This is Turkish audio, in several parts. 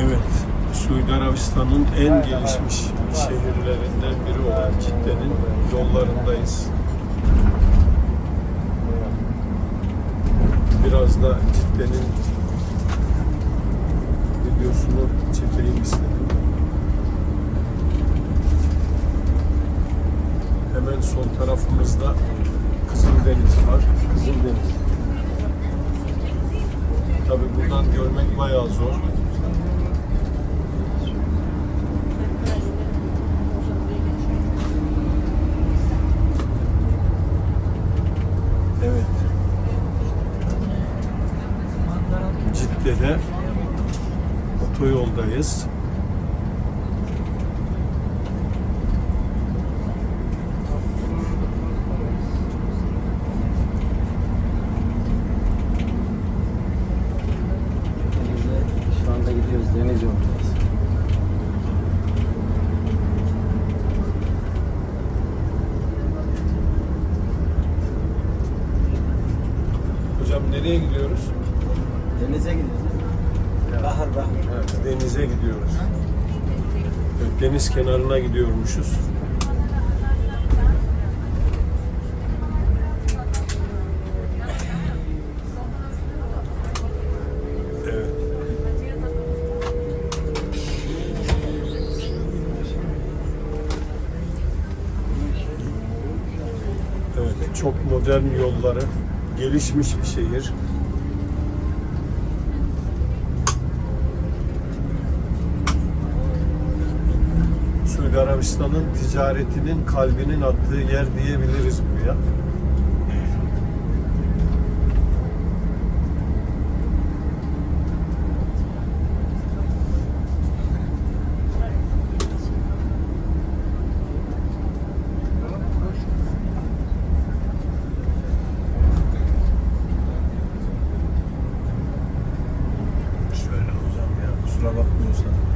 Evet, Suudi Arabistan'ın en gelişmiş şehirlerinden biri olan Cidde'nin yollarındayız. Biraz da Cidde'nin videosunu çekeyim istedim. Hemen sol tarafımızda Kızıldeniz var. Kızıldeniz. Tabi buradan görmek bayağı zor. Evet. Cidde'de otoyoldayız. Şu anda gidiyoruz deniz. Hocam nereye gidiyoruz? Denize gidiyoruz. Bahar bahar. Evet, denize gidiyoruz. Evet, deniz kenarına gidiyormuşuz. Evet. Evet, çok modern yolları, gelişmiş bir şehir. Arabistan'ın ticaretinin kalbinin attığı yer diyebiliriz buraya. Şöyle hocam ya kusura bakmıyorsan.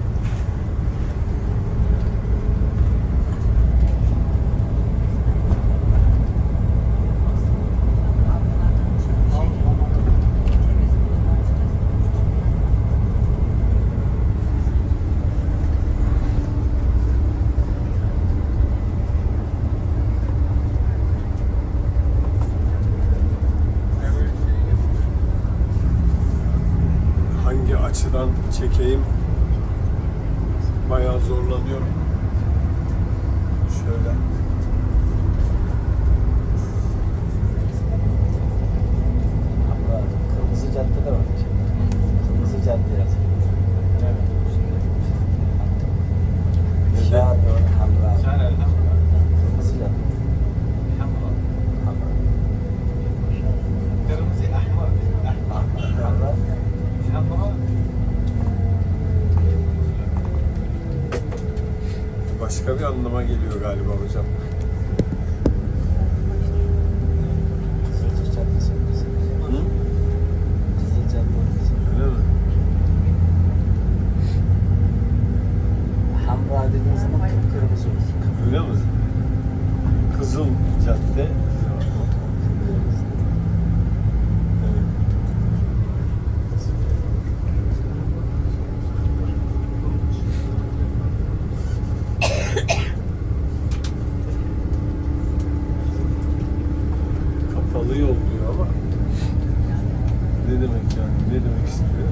hangi açıdan çekeyim bayağı zorlanıyorum. Şöyle. Başka anlama geliyor galiba hocam. demek yani? Ne demek istiyor?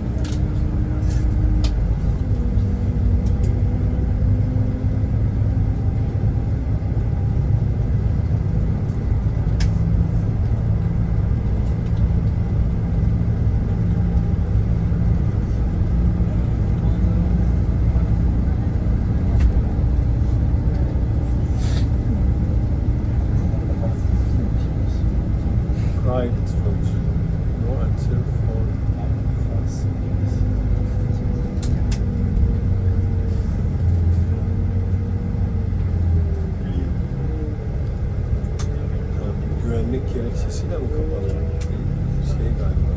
emlak gerekçesiyle mi kapalı? Şey galiba.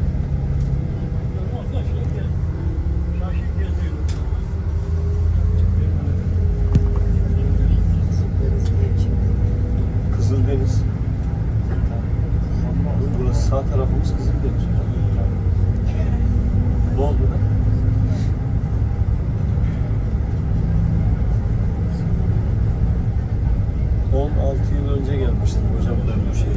gelmiştim. Hocam da bu şey.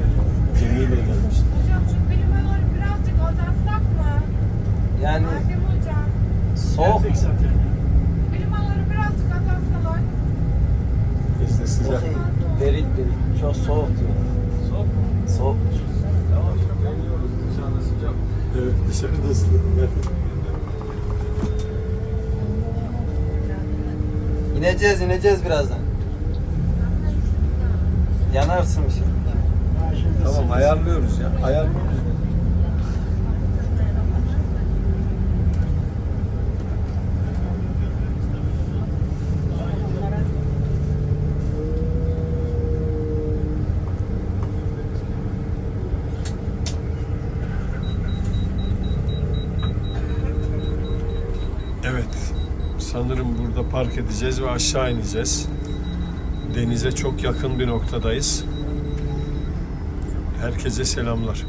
Gemiyle gelmiştim. Hocam şu klimaları birazcık azaltsak mı? Yani Adem hocam. soğuk. Geldik zaten. Klimaları birazcık azaltsalar. İşte O sıcak. şey derin derin. Çok soğuk diyorlar. Soğuk mu? Soğuk. Tamam işte beğeniyoruz. Dışarıda sıcak. Evet dışarıda ısındım. İneceğiz ineceğiz birazdan. Yanarsın bir şey. Şimdi Tamam ayarlıyoruz ya. Ayarlıyoruz. Evet. Sanırım burada park edeceğiz ve aşağı ineceğiz. Denize çok yakın bir noktadayız. Herkese selamlar.